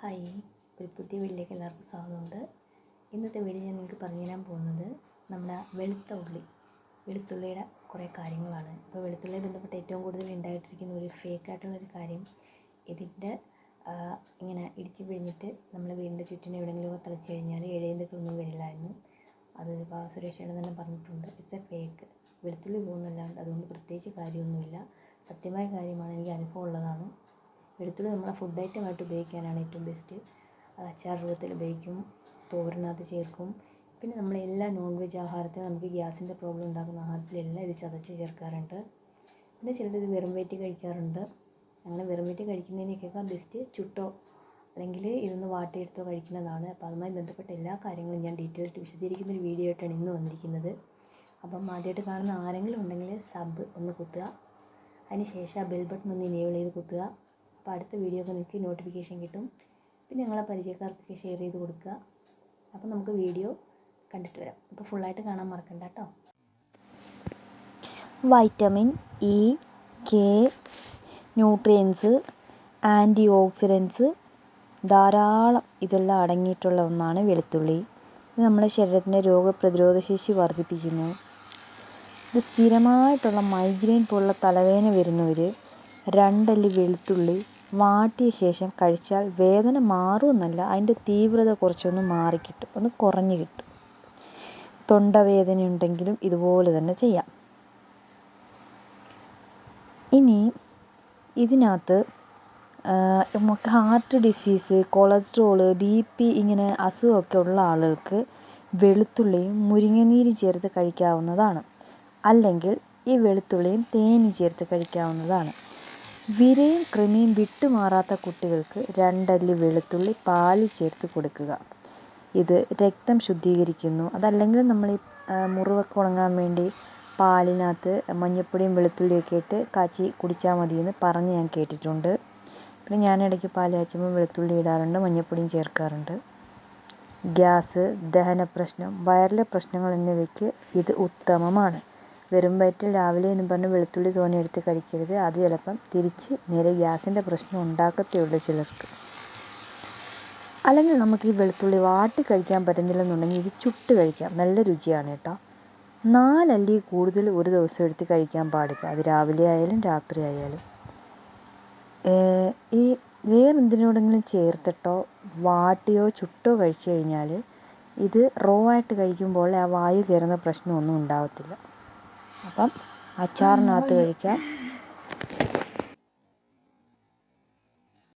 Hi. ഒരു പുതിയ വീട്ടിലേക്ക് എല്ലാവർക്കും സ്വാഗതമുണ്ട്. ഇന്നത്തെ വീഡിയോ ഞാൻ നിങ്ങൾക്ക് പറഞ്ഞു തരാൻ പോകുന്നത് നമ്മുടെ വെളുത്ത ഉള്ളി വെളുത്തുള്ളിയുടെ കുറേ കാര്യങ്ങളാണ്. ഇപ്പോൾ വെളുത്തുള്ളിയെ ബന്ധപ്പെട്ട് ഏറ്റവും കൂടുതൽ ഉണ്ടായിട്ടിരിക്കുന്ന ഒരു ഫേക്കായിട്ടുള്ള ഒരു കാര്യം ഇതിന്റെ ഇങ്ങനെ ഇടിച്ച് പിഴിഞ്ഞിട്ട് നമ്മൾ വീടിന്റെ ചുറ്റിനും എവിടെയെങ്കിലുമൊക്കെ തളിച്ച് കഴിഞ്ഞാൽ ഇഴയന്തുക്കളൊന്നും വരില്ലായിരുന്നു. അത് ഇപ്പോൾ സുരേഷേട്ടൻ തന്നെ പറഞ്ഞിട്ടുണ്ട്. ഇറ്റ്സ് എ ഫേക്ക് വെളുത്തുള്ളി പോകുന്നല്ലാണ്ട് അതുകൊണ്ട് പ്രത്യേകിച്ച് കാര്യമൊന്നുമില്ല. സത്യമായ കാര്യമാണ് എനിക്ക് അനുഭവം ഉള്ളതാണ്. വെളുത്തുള്ളി നമ്മൾ ഫുഡ് ഐറ്റമായിട്ട് ഉപയോഗിക്കാനാണ് ഏറ്റവും ബെസ്റ്റ് അച്ചാർ രൂപത്തിൽ ഉപയോഗിക്കും തോരനകത്ത് ചേർക്കും. പിന്നെ നമ്മൾ എല്ലാ നോൺ വെജ് ആഹാരത്തിനും നമുക്ക് ഗ്യാസിന്റെ പ്രോബ്ലം ഉണ്ടാക്കുന്ന ആഹാരത്തിലെല്ലാം ഇത് ചതച്ച് ചേർക്കാറുണ്ട്. പിന്നെ ചിലർ ഇത് വെറും വയറ്റി കഴിക്കാറുണ്ട്. അങ്ങനെ വെറും വയറ്റി കഴിക്കുന്നതിനേക്കാൾ ബെസ്റ്റ് ചുട്ടോ അല്ലെങ്കിൽ ഇതൊന്ന് വാട്ടിയെടുത്തോ കഴിക്കുന്നതാണ്. അപ്പോൾ അതുമായി ബന്ധപ്പെട്ട എല്ലാ കാര്യങ്ങളും ഞാൻ ഡീറ്റെയിൽ ആയിട്ട് വിശദീകരിക്കുന്ന ഒരു വീഡിയോ ആയിട്ടാണ് ഇന്ന് വന്നിരിക്കുന്നത്. അപ്പം ആദ്യമായിട്ട് കാണുന്ന ആരെങ്കിലും ഉണ്ടെങ്കിൽ സബ് ഒന്ന് കുത്തുക. അതിന് ശേഷം ആ ബെൽ ബട്ടൺ ഒന്ന് ഇനേബിൾ ചെയ്ത് കുത്തുക. അപ്പോൾ അടുത്ത വീഡിയോ ഒക്കെ നിങ്ങൾക്ക് നോട്ടിഫിക്കേഷൻ കിട്ടും. പിന്നെ ഞങ്ങളെ പരിചയക്കാർക്കൊക്കെ ഷെയർ ചെയ്ത് കൊടുക്കുക. അപ്പോൾ നമുക്ക് വീഡിയോ കണ്ടിട്ട് വരാം. അപ്പോൾ ഫുള്ളായിട്ട് കാണാൻ മറക്കണ്ട കേട്ടോ. Vitamin E K nutrients antioxidants ധാരാളം ഇതെല്ലാം അടങ്ങിയിട്ടുള്ള ഒന്നാണ് വെളുത്തുള്ളി. ഇത് നമ്മുടെ ശരീരത്തിന്റെ രോഗപ്രതിരോധ ശേഷി വർദ്ധിപ്പിക്കുന്നു. ഇത് സ്ഥിരമായിട്ടുള്ള മൈഗ്രെയിൻ പോലുള്ള തലവേദന വരുന്നവർ രണ്ടല്ലി വെളുത്തുള്ളി വാട്ടിയ ശേഷം കഴിച്ചാൽ വേദന മാറുമെന്നല്ല അതിന്റെ തീവ്രത കുറച്ചൊന്ന് മാറിക്കിട്ടും ഒന്ന് കുറഞ്ഞു കിട്ടും. തൊണ്ടവേദന ഉണ്ടെങ്കിലും ഇതുപോലെ തന്നെ ചെയ്യാം. ഇനി ഇതിനകത്ത് നമുക്ക് heart disease cholesterol B P ഇങ്ങനെ അസുഖമൊക്കെ ഉള്ള ആളുകൾക്ക് വെളുത്തുള്ളിയും മുരിങ്ങനീര് ചേർത്ത് കഴിക്കാവുന്നതാണ്. അല്ലെങ്കിൽ ഈ വെളുത്തുള്ളിയും തേനും ചേർത്ത് കഴിക്കാവുന്നതാണ്. വിരയും കൃമിയും വിട്ടുമാറാത്ത കുട്ടികൾക്ക് രണ്ടല്ലി വെളുത്തുള്ളി പാലിൽ ചേർത്ത് കൊടുക്കുക. ഇത് രക്തം ശുദ്ധീകരിക്കുന്നു. അതല്ലെങ്കിൽ നമ്മൾ ഈ മുറിവൊക്കെ ഉണങ്ങാൻ വേണ്ടി പാലിനകത്ത് മഞ്ഞൾപ്പൊടിയും വെളുത്തുള്ളിയൊക്കെ ഇട്ട് കാച്ചി കുടിച്ചാൽ മതിയെന്ന് പറഞ്ഞ് ഞാൻ കേട്ടിട്ടുണ്ട്. പിന്നെ ഞാൻ ഇടയ്ക്ക് പാൽ കാച്ചുമ്പോൾ വെളുത്തുള്ളി ഇടാറുണ്ട് മഞ്ഞൾപ്പൊടിയും ചേർക്കാറുണ്ട്. ഗ്യാസ് ദഹന പ്രശ്നം വയറിലെ പ്രശ്നങ്ങൾ എന്നിവയ്ക്ക് ഇത് ഉത്തമമാണ്. വെറും വയറ്റിൽ രാവിലെ എന്ന് പറഞ്ഞ് വെളുത്തുള്ളി തോനെ എടുത്ത് കഴിക്കരുത്. അത് ചിലപ്പം തിരിച്ച് നേരെ ഗ്യാസിന്റെ പ്രശ്നം ഉണ്ടാക്കത്തേ ഉള്ളൂ ചിലർക്ക്. അല്ലെങ്കിൽ നമുക്ക് ഈ വെളുത്തുള്ളി വാട്ടി കഴിക്കാൻ പറ്റുന്നില്ലെന്നുണ്ടെങ്കിൽ ഇത് ചുട്ട് കഴിക്കാം. നല്ല രുചിയാണ് കേട്ടോ. നാലല്ലി കൂടുതൽ ഒരു ദിവസം എടുത്ത് കഴിക്കാൻ പാടില്ല. അത് രാവിലെ ആയാലും രാത്രി ആയാലും. ഈ വേറെന്തിനോടെങ്കിലും ചേർത്തിട്ടോ വാട്ടിയോ ചുട്ടോ കഴിച്ചു കഴിഞ്ഞാൽ ഇത് റോ ആയിട്ട് കഴിക്കുമ്പോൾ ആ വായു കയറുന്ന പ്രശ്നമൊന്നും ഉണ്ടാകത്തില്ല അപ്പം അച്ചാറിനകത്ത് കഴിക്കാം.